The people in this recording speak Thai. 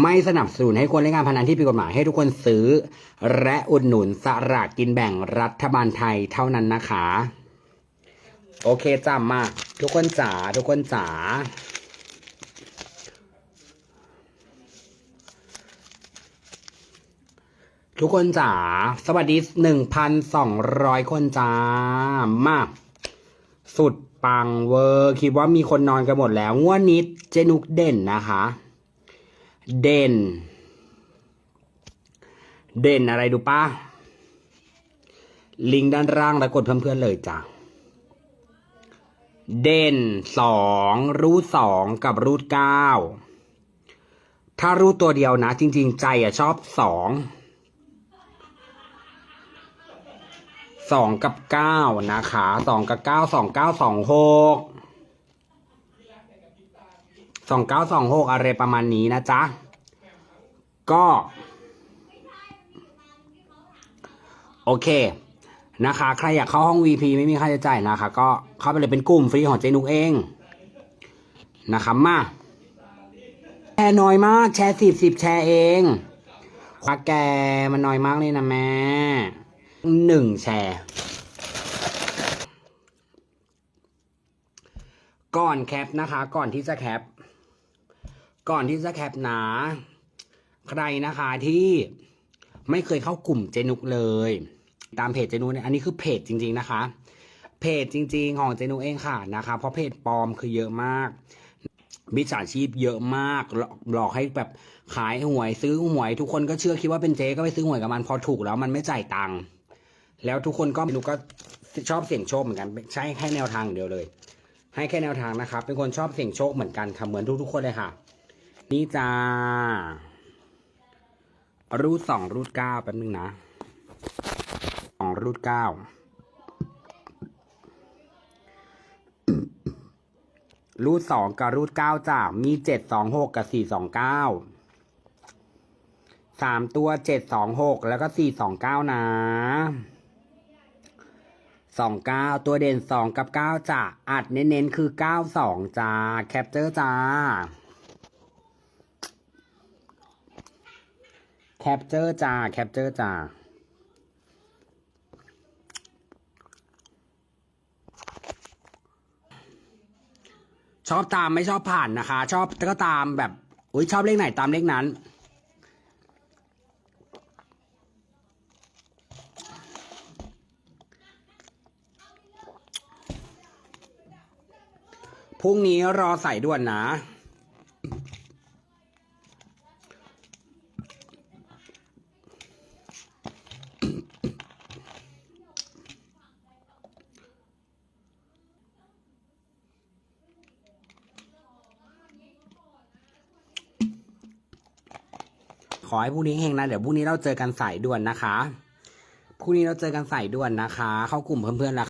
ไม่สนับสนุนให้คนเล่นการพนันที่ผิดกฎหมายให้ทุกคนซื้อ และอุดหนุนสลากกินแบ่งรัฐบาลไทยเท่านั้นนะคะ โอเคจ้ามา ทุกคนจ๋าทุกคนจ๋าทุกคนจ๋าสวัสดีหนึ่งพันสองร้อยคนจ้ามาสุดปังเวอร์ คิดว่ามีคนนอนกันหมดแล้ว งวดนี้เจนุกเด่นนะคะ เด่น เด่นอะไรดูป้าลิงก์ด้านล่างแล้วกดเพื่อนๆเลยจ้ะ เด่นสองรูทสองกับรูทเก้าถ้ารูทตัวเดียวนะ จริง ๆ ใจอะชอบสองสองกับเก้านะคะสองกับเก้าสองเก้าสองหก สองเก้าสองหกอะไรประมาณนี้นะจ๊ะ ก็ โอเคนะคะ ใครอยากเข้าห้อง VP ไม่มีค่าใช้จ่ายนะคะ ก็เข้าไปเลยเป็นกลุ่มฟรีของเจนุกเองนะคะมาแชร์น้อยมาก แชร์สิบสิบแชร์เองควักแกมันน้อยมากเลยนะแม่หนึ่งแชร์ก่อนแคปนะคะ ก่อนที่จะแคป ก่อนที่จะแคปนะใครนะคะที่ไม่เคยเข้ากลุ่มเจนุกเลย ตามเพจเจนุกเนี่ยอันนี้คือเพจจริง ๆนะคะ เพจจริง ๆ ของเจนุกเองค่ะนะคะ เพราะเพจปลอมคือเยอะมากมิจฉาชีพเยอะมากหลอกให้แบบขายหวยซื้อหวย ทุกคนก็เชื่อคิดว่าเป็นเจ๊ก็ไปซื้อหวยกับมันพอถูกแล้วมันไม่จ่ายตังค์แล้วทุกคนก็หนูก็ชอบเสี่ยงโชคเหมือนกัน ใช้แค่แนวทางเดียวเลย ให้แค่แนวทางนะครับ เป็นคนชอบเสี่ยงโชคเหมือนกันค่ะเหมือนทุกๆคนเลยค่ะ นี่จ้า รูทสองรูทเก้าแป๊บนึงนะสองรูทเก้ารูทสองกับรูทเก้าจ้ามีเจ็ดสองหกกับสี่สองเก้าสามตัวเจ็ดสองหกแล้วก็สี่สองเก้านะสองเก้าตัวเด่นสองกับเก้าจ้าอัดเน้นๆคือเก้าสองจ้าแคปเจอร์จ้า แคปเจอร์จ้า แคปเจอร์จ้า ชอบตามไม่ชอบผ่านนะคะ ชอบก็ตามแบบ อุ้ยชอบเลขไหนตามเลขนั้น พรุ่งนี้รอใส่ด่วนนะ อให้พรุ่งนี้เฮงนะ เดี๋ยวพรุ่งนี้เราเจอกันสายด่วนนะคะ พรุ่งนี้เราเจอกันสายด่วนนะคะ เข้ากลุ่มเพื่อนๆละ